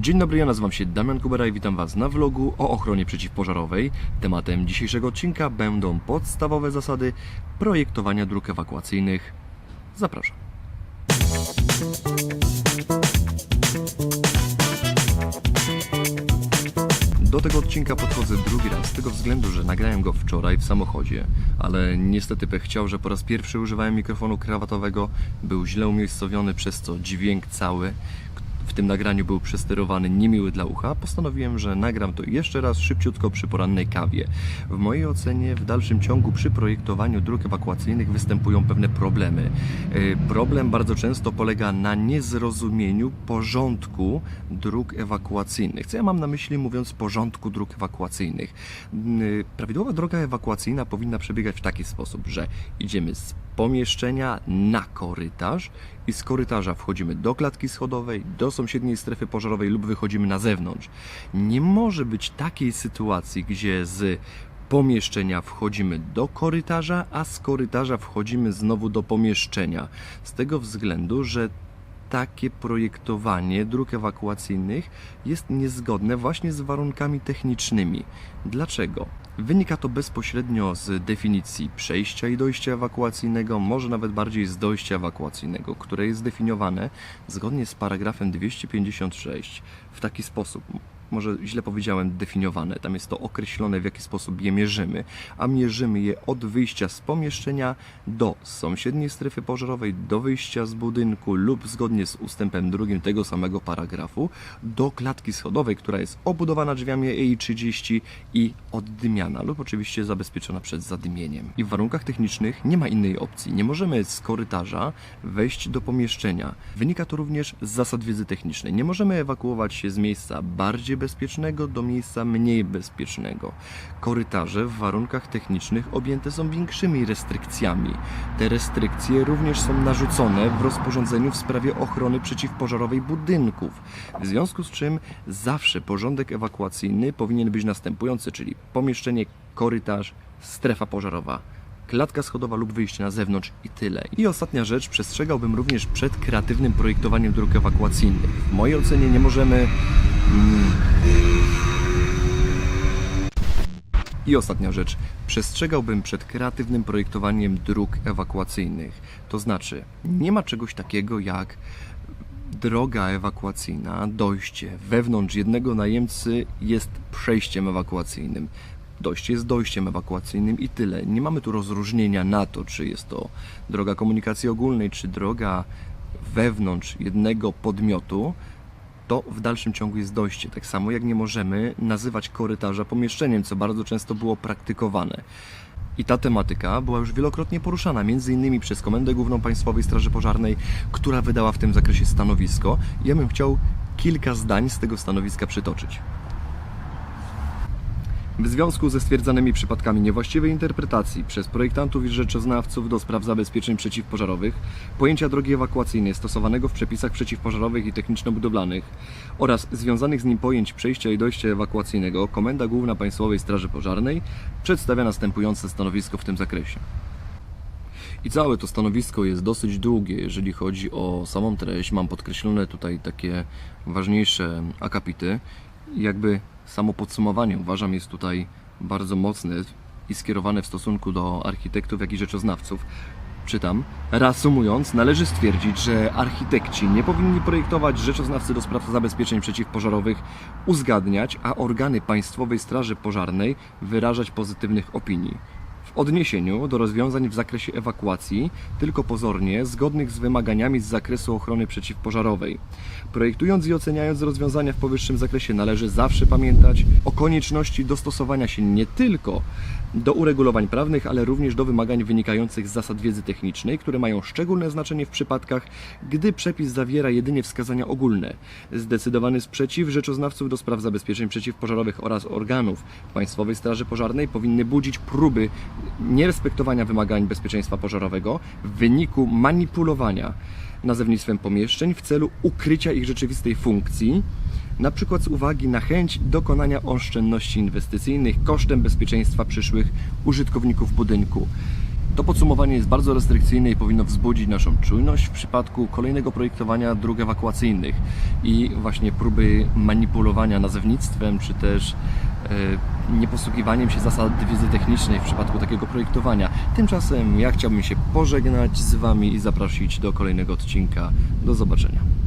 Dzień dobry, ja nazywam się Damian Kubera i witam Was na vlogu o ochronie przeciwpożarowej. Tematem dzisiejszego odcinka będą podstawowe zasady projektowania dróg ewakuacyjnych. Zapraszam. Do tego odcinka podchodzę drugi raz, z tego względu, że nagrałem go wczoraj w samochodzie, ale niestety pech chciał, że po raz pierwszy używałem mikrofonu krawatowego, był źle umiejscowiony, przez co dźwięk cały w tym nagraniu był przesterowany, niemiły dla ucha, postanowiłem, że nagram to jeszcze raz szybciutko przy porannej kawie. W mojej ocenie w dalszym ciągu przy projektowaniu dróg ewakuacyjnych występują pewne problemy. Yy, Problem bardzo często polega na niezrozumieniu porządku dróg ewakuacyjnych. Co ja mam na myśli mówiąc porządku dróg ewakuacyjnych? Yy, Prawidłowa droga ewakuacyjna powinna przebiegać w taki sposób, że idziemy z pomieszczenia na korytarz i z korytarza wchodzimy do klatki schodowej, do sąsiedniej strefy pożarowej lub wychodzimy na zewnątrz. Nie może być takiej sytuacji, gdzie z pomieszczenia wchodzimy do korytarza, a z korytarza wchodzimy znowu do pomieszczenia. Z tego względu, że takie projektowanie dróg ewakuacyjnych jest niezgodne właśnie z warunkami technicznymi. Dlaczego? Wynika to bezpośrednio z definicji przejścia i dojścia ewakuacyjnego, może nawet bardziej z dojścia ewakuacyjnego, które jest zdefiniowane zgodnie z paragrafem 256 w taki sposób. Może źle powiedziałem definiowane, tam jest to określone w jaki sposób je mierzymy, a mierzymy je od wyjścia z pomieszczenia do sąsiedniej strefy pożarowej, do wyjścia z budynku lub zgodnie z ustępem drugim tego samego paragrafu do klatki schodowej, która jest obudowana drzwiami EI30 i oddymiana lub oczywiście zabezpieczona przed zadymieniem. I w warunkach technicznych nie ma innej opcji. Nie możemy z korytarza wejść do pomieszczenia. Wynika to również z zasad wiedzy technicznej. Nie możemy ewakuować się z miejsca bardziej bezpiecznego do miejsca mniej bezpiecznego. Korytarze w warunkach technicznych objęte są większymi restrykcjami. Te restrykcje również są narzucone w rozporządzeniu w sprawie ochrony przeciwpożarowej budynków. W związku z czym zawsze porządek ewakuacyjny powinien być następujący, czyli pomieszczenie, korytarz, strefa pożarowa klatka schodowa lub wyjście na zewnątrz i tyle. I ostatnia rzecz, przestrzegałbym również przed kreatywnym projektowaniem dróg ewakuacyjnych. W mojej ocenie nie możemy. I ostatnia rzecz, przestrzegałbym przed kreatywnym projektowaniem dróg ewakuacyjnych. To znaczy, nie ma czegoś takiego jak droga ewakuacyjna, dojście wewnątrz jednego najemcy jest przejściem ewakuacyjnym. Dojście jest dojściem ewakuacyjnym i tyle. Nie mamy tu rozróżnienia na to, czy jest to droga komunikacji ogólnej, czy droga wewnątrz jednego podmiotu. To w dalszym ciągu jest dojście. Tak samo jak nie możemy nazywać korytarza pomieszczeniem, co bardzo często było praktykowane. I ta tematyka była już wielokrotnie poruszana, m.in. przez Komendę Główną Państwowej Straży Pożarnej, która wydała w tym zakresie stanowisko. Ja bym chciał kilka zdań z tego stanowiska przytoczyć. W związku ze stwierdzanymi przypadkami niewłaściwej interpretacji przez projektantów i rzeczoznawców do spraw zabezpieczeń przeciwpożarowych pojęcia drogi ewakuacyjnej stosowanego w przepisach przeciwpożarowych i techniczno-budowlanych oraz związanych z nim pojęć przejścia i dojścia ewakuacyjnego Komenda Główna Państwowej Straży Pożarnej przedstawia następujące stanowisko w tym zakresie. I całe to stanowisko jest dosyć długie, jeżeli chodzi o samą treść. Mam podkreślone tutaj takie ważniejsze akapity. Jakby samo podsumowanie uważam jest tutaj bardzo mocne i skierowane w stosunku do architektów, jak i rzeczoznawców. Czytam. Reasumując, należy stwierdzić, że architekci nie powinni projektować rzeczoznawcy do spraw zabezpieczeń przeciwpożarowych uzgadniać, a organy Państwowej Straży Pożarnej wyrażać pozytywnych opinii. Odniesieniu do rozwiązań w zakresie ewakuacji, tylko pozornie zgodnych z wymaganiami z zakresu ochrony przeciwpożarowej. Projektując i oceniając rozwiązania w powyższym zakresie, należy zawsze pamiętać o konieczności dostosowania się nie tylko do uregulowań prawnych, ale również do wymagań wynikających z zasad wiedzy technicznej, które mają szczególne znaczenie w przypadkach, gdy przepis zawiera jedynie wskazania ogólne. Zdecydowany sprzeciw rzeczoznawców do spraw zabezpieczeń przeciwpożarowych oraz organów Państwowej Straży Pożarnej powinny budzić próby nierespektowania wymagań bezpieczeństwa pożarowego w wyniku manipulowania nazewnictwem pomieszczeń w celu ukrycia ich rzeczywistej funkcji, na przykład z uwagi na chęć dokonania oszczędności inwestycyjnych kosztem bezpieczeństwa przyszłych użytkowników budynku. To podsumowanie jest bardzo restrykcyjne i powinno wzbudzić naszą czujność w przypadku kolejnego projektowania dróg ewakuacyjnych i właśnie próby manipulowania nazewnictwem, czy też nieposługiwaniem się zasad wiedzy technicznej w przypadku takiego projektowania. Tymczasem ja chciałbym się pożegnać z Wami i zaprosić do kolejnego odcinka. Do zobaczenia.